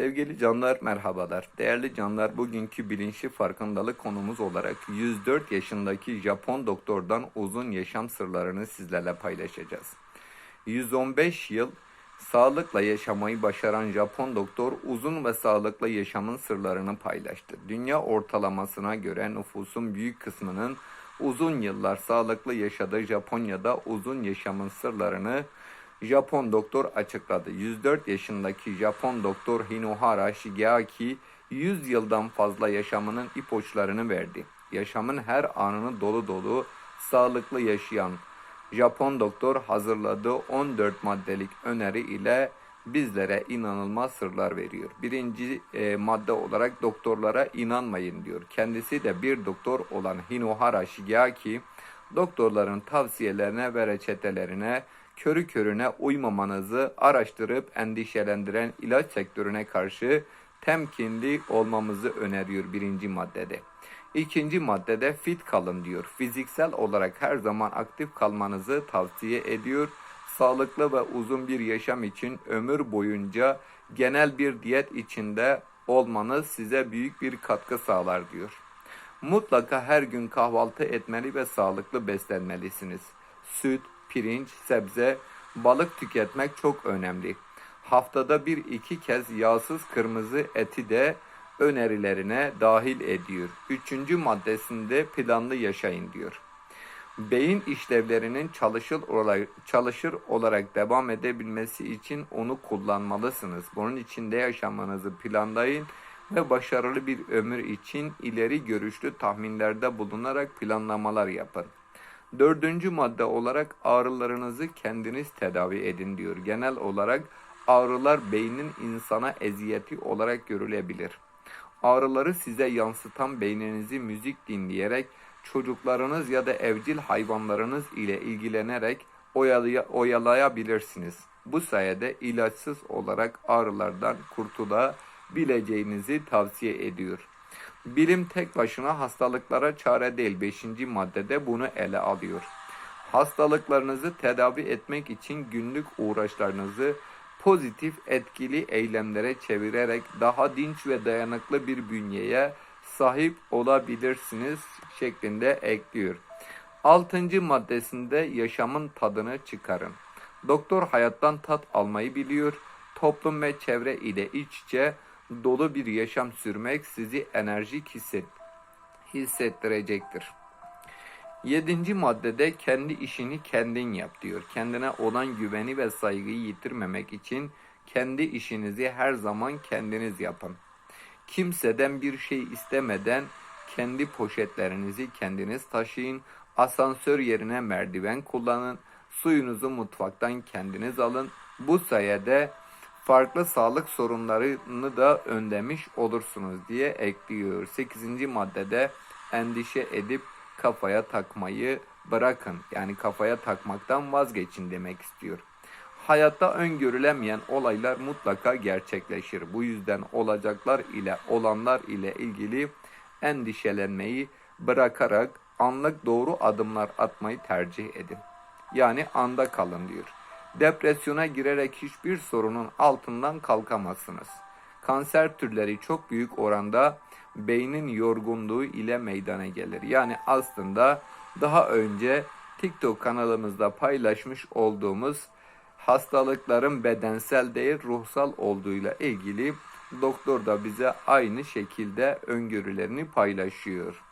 Sevgili canlar merhabalar. Değerli canlar bugünkü bilinçli farkındalık konumuz olarak 104 yaşındaki Japon doktordan uzun yaşam sırlarını sizlerle paylaşacağız. 115 yıl sağlıkla yaşamayı başaran Japon doktor uzun ve sağlıklı yaşamın sırlarını paylaştı. Dünya ortalamasına göre nüfusun büyük kısmının uzun yıllar sağlıklı yaşadığı Japonya'da uzun yaşamın sırlarını Japon doktor açıkladı. 104 yaşındaki Japon doktor Hinohara Shigeaki 100 yıldan fazla yaşamının ipuçlarını verdi. Yaşamın her anını dolu dolu sağlıklı yaşayan Japon doktor hazırladığı 14 maddelik öneri ile bizlere inanılmaz sırlar veriyor. Birinci e, madde olarak doktorlara inanmayın diyor. Kendisi de bir doktor olan Hinohara Shigeaki doktorların tavsiyelerine ve reçetelerine körü körüne uymamanızı araştırıp endişelendiren ilaç sektörüne karşı temkinli olmamızı öneriyor birinci maddede. İkinci maddede fit kalın diyor. Fiziksel olarak her zaman aktif kalmanızı tavsiye ediyor. Sağlıklı ve uzun bir yaşam için ömür boyunca genel bir diyet içinde olmanız size büyük bir katkı sağlar diyor. Mutlaka her gün kahvaltı etmeli ve sağlıklı beslenmelisiniz. Süt, pirinç, sebze, balık tüketmek çok önemli. Haftada bir iki kez yağsız kırmızı eti de önerilerine dahil ediyor. Üçüncü maddesinde planlı yaşayın diyor. Beyin işlevlerinin çalışır olarak, çalışır olarak devam edebilmesi için onu kullanmalısınız. Bunun içinde yaşamanızı planlayın ve başarılı bir ömür için ileri görüşlü tahminlerde bulunarak planlamalar yapın. Dördüncü madde olarak ağrılarınızı kendiniz tedavi edin diyor. Genel olarak ağrılar beynin insana eziyeti olarak görülebilir. Ağrıları size yansıtan beyninizi müzik dinleyerek, çocuklarınız ya da evcil hayvanlarınız ile ilgilenerek oyalaya, oyalayabilirsiniz. Bu sayede ilaçsız olarak ağrılardan kurtulabileceğinizi tavsiye ediyor. Bilim tek başına hastalıklara çare değil. Beşinci maddede bunu ele alıyor. Hastalıklarınızı tedavi etmek için günlük uğraşlarınızı pozitif etkili eylemlere çevirerek daha dinç ve dayanıklı bir bünyeye sahip olabilirsiniz şeklinde ekliyor. Altıncı maddesinde yaşamın tadını çıkarın. Doktor hayattan tat almayı biliyor. Toplum ve çevre ile iç içe dolu bir yaşam sürmek sizi enerjik hisset, hissettirecektir. Yedinci maddede kendi işini kendin yap diyor. Kendine olan güveni ve saygıyı yitirmemek için kendi işinizi her zaman kendiniz yapın. Kimseden bir şey istemeden kendi poşetlerinizi kendiniz taşıyın. Asansör yerine merdiven kullanın. Suyunuzu mutfaktan kendiniz alın. Bu sayede farklı sağlık sorunlarını da önlemiş olursunuz diye ekliyor. 8. maddede endişe edip kafaya takmayı bırakın. Yani kafaya takmaktan vazgeçin demek istiyor. Hayatta öngörülemeyen olaylar mutlaka gerçekleşir. Bu yüzden olacaklar ile olanlar ile ilgili endişelenmeyi bırakarak anlık doğru adımlar atmayı tercih edin. Yani anda kalın diyor. Depresyona girerek hiçbir sorunun altından kalkamazsınız. Kanser türleri çok büyük oranda beynin yorgunluğu ile meydana gelir. Yani aslında daha önce TikTok kanalımızda paylaşmış olduğumuz hastalıkların bedensel değil ruhsal olduğuyla ilgili doktor da bize aynı şekilde öngörülerini paylaşıyor.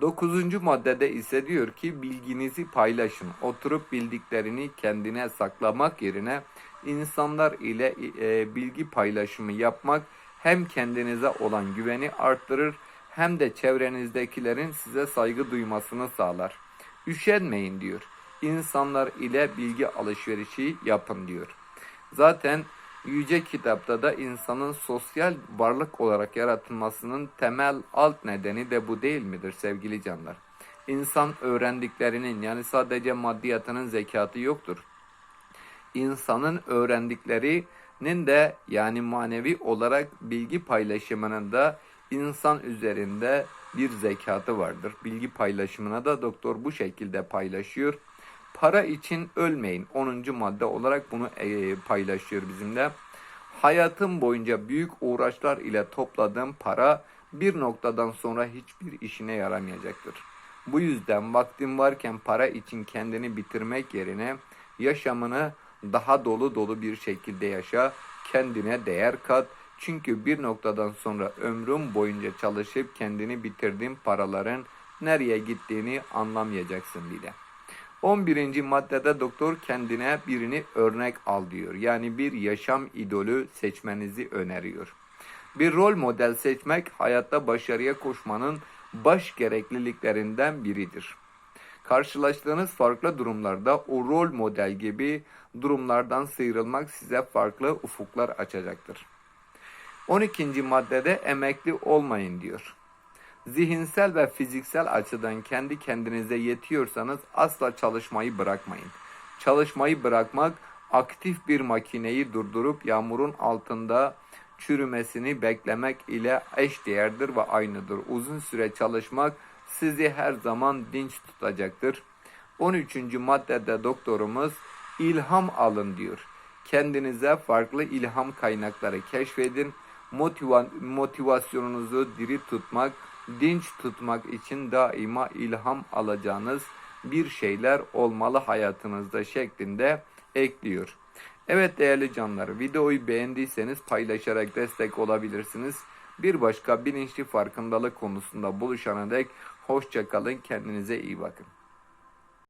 Dokuzuncu maddede ise diyor ki bilginizi paylaşın. Oturup bildiklerini kendine saklamak yerine insanlar ile e, bilgi paylaşımı yapmak hem kendinize olan güveni arttırır hem de çevrenizdekilerin size saygı duymasını sağlar. Üşenmeyin diyor. İnsanlar ile bilgi alışverişi yapın diyor. Zaten Yüce Kitapta da insanın sosyal varlık olarak yaratılmasının temel alt nedeni de bu değil midir sevgili canlar? İnsan öğrendiklerinin yani sadece maddiyatının zekatı yoktur. İnsanın öğrendiklerinin de yani manevi olarak bilgi paylaşımının da insan üzerinde bir zekatı vardır. Bilgi paylaşımına da doktor bu şekilde paylaşıyor. Para için ölmeyin. 10. madde olarak bunu e, paylaşıyor bizimle. Hayatım boyunca büyük uğraşlar ile topladığım para bir noktadan sonra hiçbir işine yaramayacaktır. Bu yüzden vaktin varken para için kendini bitirmek yerine yaşamını daha dolu dolu bir şekilde yaşa, kendine değer kat. Çünkü bir noktadan sonra ömrüm boyunca çalışıp kendini bitirdiğin paraların nereye gittiğini anlamayacaksın bile. 11. maddede doktor kendine birini örnek al diyor. Yani bir yaşam idolü seçmenizi öneriyor. Bir rol model seçmek hayatta başarıya koşmanın baş gerekliliklerinden biridir. Karşılaştığınız farklı durumlarda o rol model gibi durumlardan sıyrılmak size farklı ufuklar açacaktır. 12. maddede emekli olmayın diyor. Zihinsel ve fiziksel açıdan kendi kendinize yetiyorsanız asla çalışmayı bırakmayın. Çalışmayı bırakmak aktif bir makineyi durdurup yağmurun altında çürümesini beklemek ile eşdeğerdir ve aynıdır. Uzun süre çalışmak sizi her zaman dinç tutacaktır. 13. maddede doktorumuz ilham alın diyor. Kendinize farklı ilham kaynakları keşfedin. Motiva motivasyonunuzu diri tutmak, dinç tutmak için daima ilham alacağınız bir şeyler olmalı hayatınızda şeklinde ekliyor. Evet değerli canlar videoyu beğendiyseniz paylaşarak destek olabilirsiniz. Bir başka bilinçli farkındalık konusunda buluşana dek hoşça kalın kendinize iyi bakın.